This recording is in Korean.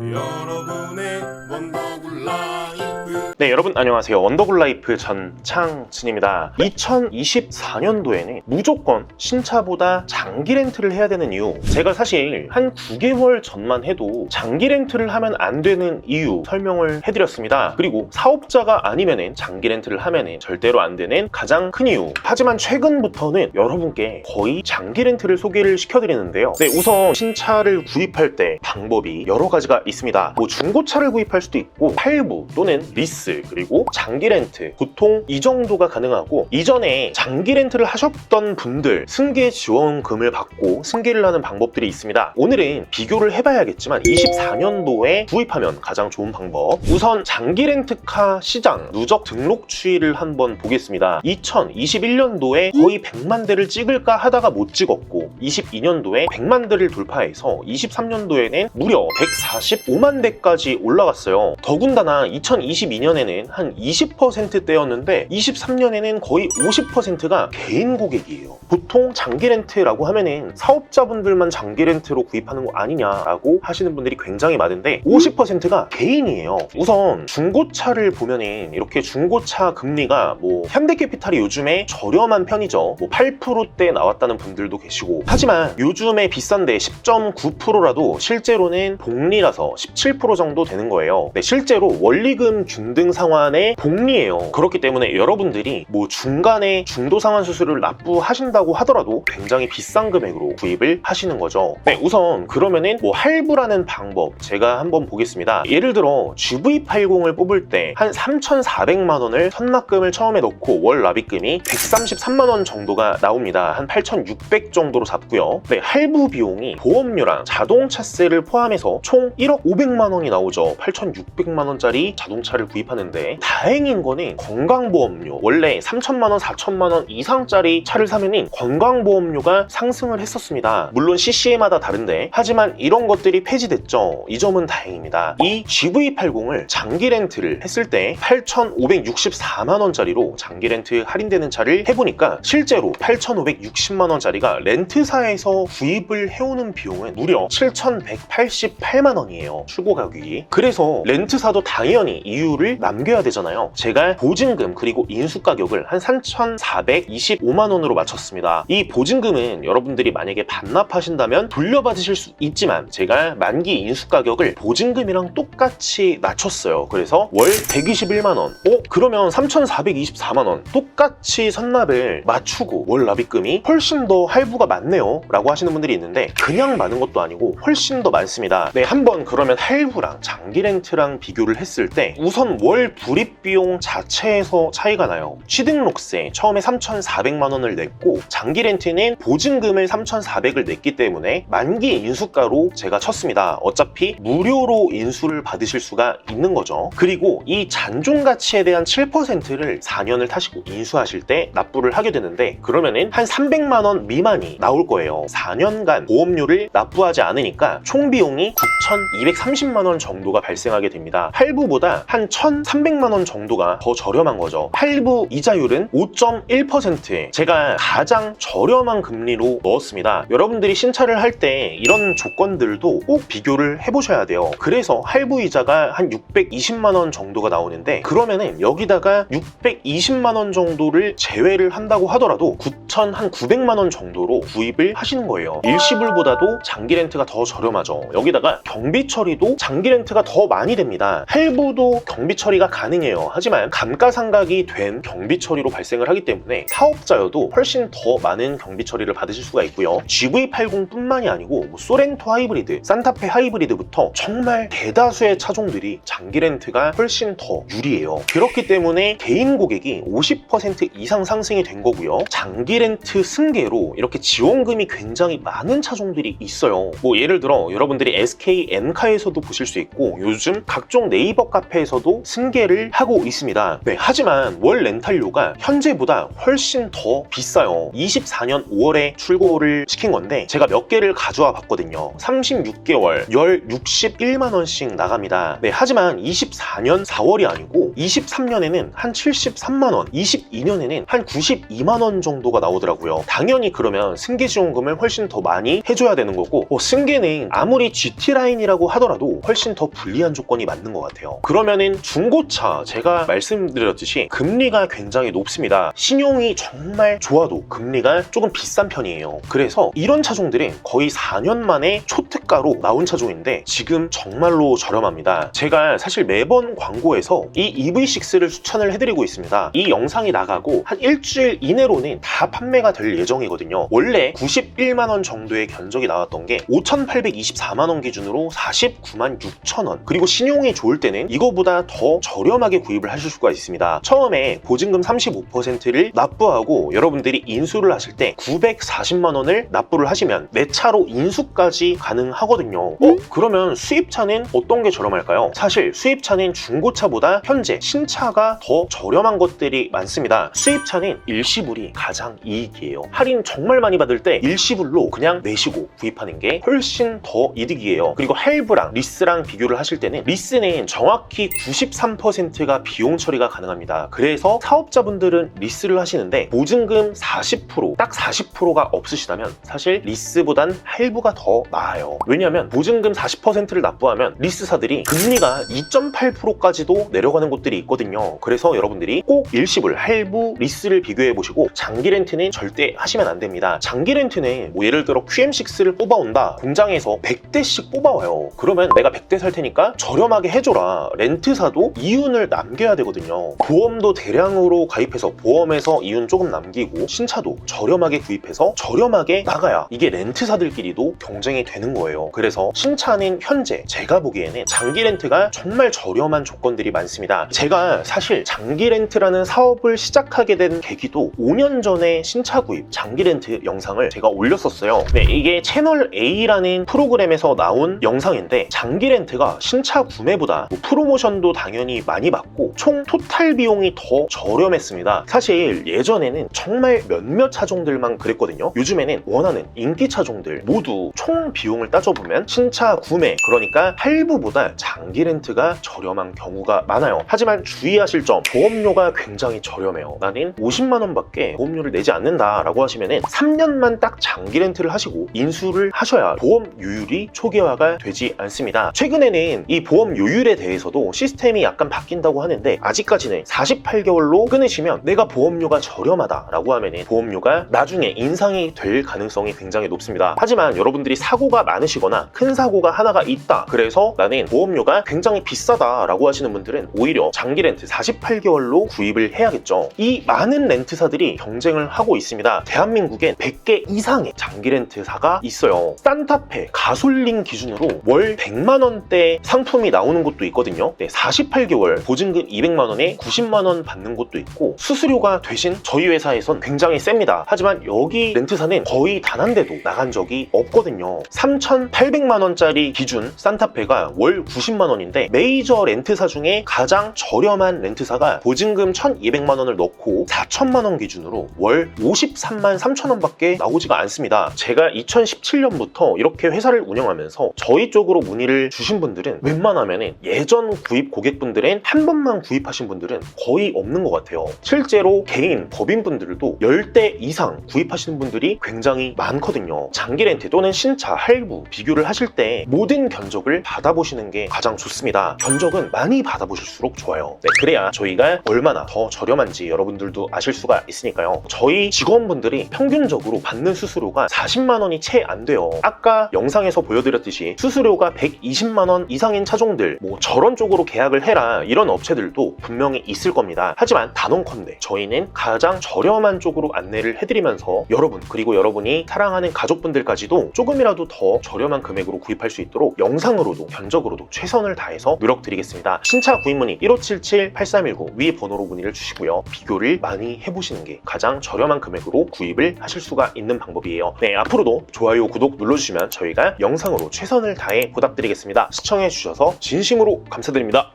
여러분의 원더굴 라이프 네, 여러분 안녕하세요. 원더굴 라이프 전창진입니다. 2024년도에는 무조건 신차보다 장기 렌트를 해야 되는 이유. 제가 사실 한 9개월 전만 해도 장기 렌트를 하면 안 되는 이유 설명을 해드렸습니다. 그리고 사업자가 아니면은 장기 렌트를 하면은 절대로 안 되는 가장 큰 이유. 하지만 최근부터는 여러분께 거의 장기 렌트를 소개를 시켜드리는데요. 네, 우선 신차를 구입할 때 방법이 여러 가지가 있습니다. 뭐 중고차를 구입할 수도 있고 할부 또는 리스 그리고 장기 렌트 보통 이 정도가 가능하고 이전에 장기 렌트를 하셨던 분들 승계 지원금을 받고 승계를 하는 방법들이 있습니다. 오늘은 비교를 해봐야겠지만 24년도에 구입하면 가장 좋은 방법 우선 장기 렌트카 시장 누적 등록 추이를 한번 보겠습니다. 2021년도에 거의 100만 대를 찍을까 하다가 못 찍었고 22년도에 100만 대를 돌파해서 23년도에는 무려 145만 대까지 올라갔어요. 더군다나 2022년에 는 한 20%대였는데 23년에는 거의 50%가 개인 고객이에요. 보통 장기 렌트라고 하면은 사업자분들만 장기 렌트로 구입하는 거 아니냐라고 하시는 분들이 굉장히 많은데 50%가 개인이에요. 우선 중고차를 보면은 이렇게 중고차 금리가 뭐 현대캐피탈이 요즘에 저렴한 편이죠. 뭐 8%대 나왔다는 분들도 계시고 하지만 요즘에 비싼데 10.9%라도 실제로는 복리라서 17% 정도 되는 거예요. 네, 실제로 원리금 균등 상환의 복리예요. 그렇기 때문에 여러분들이 뭐 중간에 중도 상환 수수료를 납부하신다 고 하더라도 굉장히 비싼 금액으로 구입을 하시는 거죠. 네, 우선 그러면은 뭐 할부라는 방법 제가 한번 보겠습니다. 예를 들어 GV80을 뽑을 때 한 3,400만 원을 선납금을 처음에 넣고 월 납입금이 133만 원 정도가 나옵니다. 한 8,600 정도로 잡고요. 네, 할부 비용이 보험료랑 자동차세를 포함해서 총 1억 500만 원이 나오죠. 8,600만 원짜리 자동차를 구입하는데 다행인 거는 건강보험료 원래 3천만 원, 4천만 원 이상짜리 차를 사면은 건강보험료가 상승을 했었습니다. 물론 CC마다 다른데 하지만 이런 것들이 폐지됐죠. 이 점은 다행입니다. 이 GV80을 장기 렌트를 했을 때 8,564만 원짜리로 장기 렌트 할인되는 차를 해보니까 실제로 8,560만 원짜리가 렌트사에서 구입을 해오는 비용은 무려 7,188만 원이에요. 출고 가격이. 그래서 렌트사도 당연히 이유를 남겨야 되잖아요. 제가 보증금 그리고 인수 가격을 한 3,425만 원으로 맞췄습니다. 이 보증금은 여러분들이 만약에 반납하신다면 돌려받으실 수 있지만 제가 만기 인수 가격을 보증금이랑 똑같이 낮췄어요. 그래서 월 121만 원. 어? 그러면 3,424만 원. 똑같이 선납을 맞추고 월 납입금이 훨씬 더 할부가 많네요. 라고 하시는 분들이 있는데 그냥 많은 것도 아니고 훨씬 더 많습니다. 네, 한번 그러면 할부랑 장기 렌트랑 비교를 했을 때 우선 월 불입 비용 자체에서 차이가 나요. 취등록세 처음에 3,400만 원을 냈고 장기 렌트는 보증금을 3,400을 냈기 때문에 만기 인수가로 제가 쳤습니다. 어차피 무료로 인수를 받으실 수가 있는 거죠. 그리고 이 잔존 가치에 대한 7%를 4년을 타시고 인수하실 때 납부를 하게 되는데 그러면은 한 300만 원 미만이 나올 거예요. 4년간 보험료를 납부하지 않으니까 총 비용이 9,230만 원 정도가 발생하게 됩니다. 할부보다 한 1,300만 원 정도가 더 저렴한 거죠. 할부 이자율은 5.1%. 제가 가장 저렴한 금리로 넣었습니다. 여러분들이 신차를 할 때 이런 조건들도 꼭 비교를 해보셔야 돼요. 그래서 할부 이자가 한 620만 원 정도가 나오는데 그러면은 여기다가 620만 원 정도를 제외를 한다고 하더라도 9천 한 900만 원 정도로 구입을 하시는 거예요. 일시불보다도 장기 렌트가 더 저렴하죠. 여기다가 경비 처리도 장기 렌트가 더 많이 됩니다. 할부도 경비 처리가 가능해요. 하지만 감가상각이 된 경비 처리로 발생을 하기 때문에 사업자여도 훨씬 더 많은 경비 처리를 받으실 수가 있고요. GV80뿐만이 아니고 뭐 소렌토 하이브리드, 산타페 하이브리드부터 정말 대다수의 차종들이 장기 렌트가 훨씬 더 유리해요. 그렇기 때문에 개인 고객이 50% 이상 상승이 된 거고요. 장기 렌트 승계로 이렇게 지원금이 굉장히 많은 차종들이 있어요. 뭐 예를 들어 여러분들이 SK 엔카에서도 보실 수 있고 요즘 각종 네이버 카페에서도 승계를 하고 있습니다. 네, 하지만 월 렌탈료가 현재보다 훨씬 더 비싸요. 24년 5월에 출고를 시킨 건데 제가 몇 개를 가져와 봤거든요. 36개월 열 61만 원씩 나갑니다. 네, 하지만 24년 4월이 아니고 그리고 23년에는 한 73만 원, 22년에는 한 92만 원 정도가 나오더라고요. 당연히 그러면 승계 지원금을 훨씬 더 많이 해줘야 되는 거고, 뭐 승계는 아무리 GT라인이라고 하더라도 훨씬 더 불리한 조건이 맞는 것 같아요. 그러면은 중고차, 제가 말씀드렸듯이 금리가 굉장히 높습니다. 신용이 정말 좋아도 금리가 조금 비싼 편이에요. 그래서 이런 차종들은 거의 4년 만에 초특가로 나온 차종인데 지금 정말로 저렴합니다. 제가 사실 매번 광고에서 이 EV6를 추천을 해드리고 있습니다. 이 영상이 나가고 한 일주일 이내로는 다 판매가 될 예정이거든요. 원래 91만원 정도의 견적이 나왔던 게 5,824만원 기준으로 49만 6천원 그리고 신용이 좋을 때는 이거보다 더 저렴하게 구입을 하실 수가 있습니다. 처음에 보증금 35%를 납부하고 여러분들이 인수를 하실 때 940만원을 납부를 하시면 내 차로 인수까지 가능하거든요. 어? 그러면 수입차는 어떤 게 저렴할까요? 사실 수입차는 중고차보다 현재 신차가 더 저렴한 것들이 많습니다. 수입차는 일시불이 가장 이익이에요. 할인 정말 많이 받을 때 일시불로 그냥 내시고 구입하는 게 훨씬 더 이득이에요. 그리고 할부랑 리스랑 비교를 하실 때는 리스는 정확히 93%가 비용 처리가 가능합니다. 그래서 사업자분들은 리스를 하시는데 보증금 40%, 딱 40%가 없으시다면 사실 리스보단 할부가 더 나아요. 왜냐하면 보증금 40%를 납부하면 리스사들이 금리가 2.8%까지도 내려가는 곳 들이 있거든요. 그래서 여러분들이 꼭 일시불, 할부, 리스를 비교해 보시고 장기 렌트는 절대 하시면 안 됩니다. 장기 렌트는 뭐 예를 들어 QM6를 뽑아온다. 공장에서 100대씩 뽑아와요. 그러면 내가 100대 살 테니까 저렴하게 해줘라. 렌트사도 이윤을 남겨야 되거든요. 보험도 대량으로 가입해서 보험에서 이윤 조금 남기고 신차도 저렴하게 구입해서 저렴하게 나가야 이게 렌트사들끼리도 경쟁이 되는 거예요. 그래서 신차는 현재 제가 보기에는 장기 렌트가 정말 저렴한 조건들이 많습니다. 제가 사실 장기 렌트라는 사업을 시작하게 된 계기도 5년 전에 신차 구입 장기 렌트 영상을 제가 올렸었어요. 네, 이게 채널 A라는 프로그램에서 나온 영상인데 장기 렌트가 신차 구매보다 뭐 프로모션도 당연히 많이 받고 총 토탈 비용이 더 저렴했습니다. 사실 예전에는 정말 몇몇 차종들만 그랬거든요. 요즘에는 원하는 인기 차종들 모두 총 비용을 따져보면 신차 구매 그러니까 할부보다 장기 렌트가 저렴한 경우가 많아요. 하지만 주의하실 점 보험료가 굉장히 저렴해요. 나는 50만 원밖에 보험료를 내지 않는다라고 하시면은 3년만 딱 장기 렌트를 하시고 인수를 하셔야 보험 요율이 초기화가 되지 않습니다. 최근에는 이 보험 요율에 대해서도 시스템이 약간 바뀐다고 하는데 아직까지는 48개월로 끊으시면 내가 보험료가 저렴하다라고 하면은 보험료가 나중에 인상이 될 가능성이 굉장히 높습니다. 하지만 여러분들이 사고가 많으시거나 큰 사고가 하나가 있다. 그래서 나는 보험료가 굉장히 비싸다라고 하시는 분들은 오히려 장기 렌트 48개월로 구입을 해야겠죠. 이 많은 렌트사들이 경쟁을 하고 있습니다. 대한민국엔 100개 이상의 장기 렌트사가 있어요. 산타페 가솔린 기준으로 월 100만 원대 상품이 나오는 곳도 있거든요. 네, 48개월 보증금 200만 원에 90만 원 받는 곳도 있고 수수료가 대신 저희 회사에선 굉장히 셉니다. 하지만 여기 렌트사는 거의 단 한 대도 나간 적이 없거든요. 3,800만 원짜리 기준 산타페가 월 90만 원인데 메이저 렌트사 중에 가장 저렴한 렌트사가 보증금 1,200만 원을 넣고 4천만 원 기준으로 월 53만 3천 원밖에 나오지가 않습니다. 제가 2017년부터 이렇게 회사를 운영하면서 저희 쪽으로 문의를 주신 분들은 웬만하면 예전 구입 고객분들은 한 번만 구입하신 분들은 거의 없는 것 같아요. 실제로 개인 법인분들도 10대 이상 구입하시는 분들이 굉장히 많거든요. 장기 렌트 또는 신차, 할부 비교를 하실 때 모든 견적을 받아보시는 게 가장 좋습니다. 견적은 많이 받아보실수록 좋아요. 네, 그래야 저희가 얼마나 더 저렴한지 여러분들도 아실 수가 있으니까요. 저희 직원분들이 평균적으로 받는 수수료가 40만 원이 채 안 돼요. 아까 영상에서 보여드렸듯이 수수료가 120만 원 이상인 차종들 뭐 저런 쪽으로 계약을 해라 이런 업체들도 분명히 있을 겁니다. 하지만 단언컨대 저희는 가장 저렴한 쪽으로 안내를 해드리면서 여러분 그리고 여러분이 사랑하는 가족분들까지도 조금이라도 더 저렴한 금액으로 구입할 수 있도록 영상으로도 견적으로도 최선을 다해서 노력드리겠습니다. 신차 구입 문의 1577-8319 위 번호로 문의를 주시고요. 비교를 많이 해보시는 게 가장 저렴한 금액으로 구입을 하실 수가 있는 방법이에요. 네, 앞으로도 좋아요, 구독 눌러주시면 저희가 영상으로 최선을 다해 보답드리겠습니다. 시청해주셔서 진심으로 감사드립니다.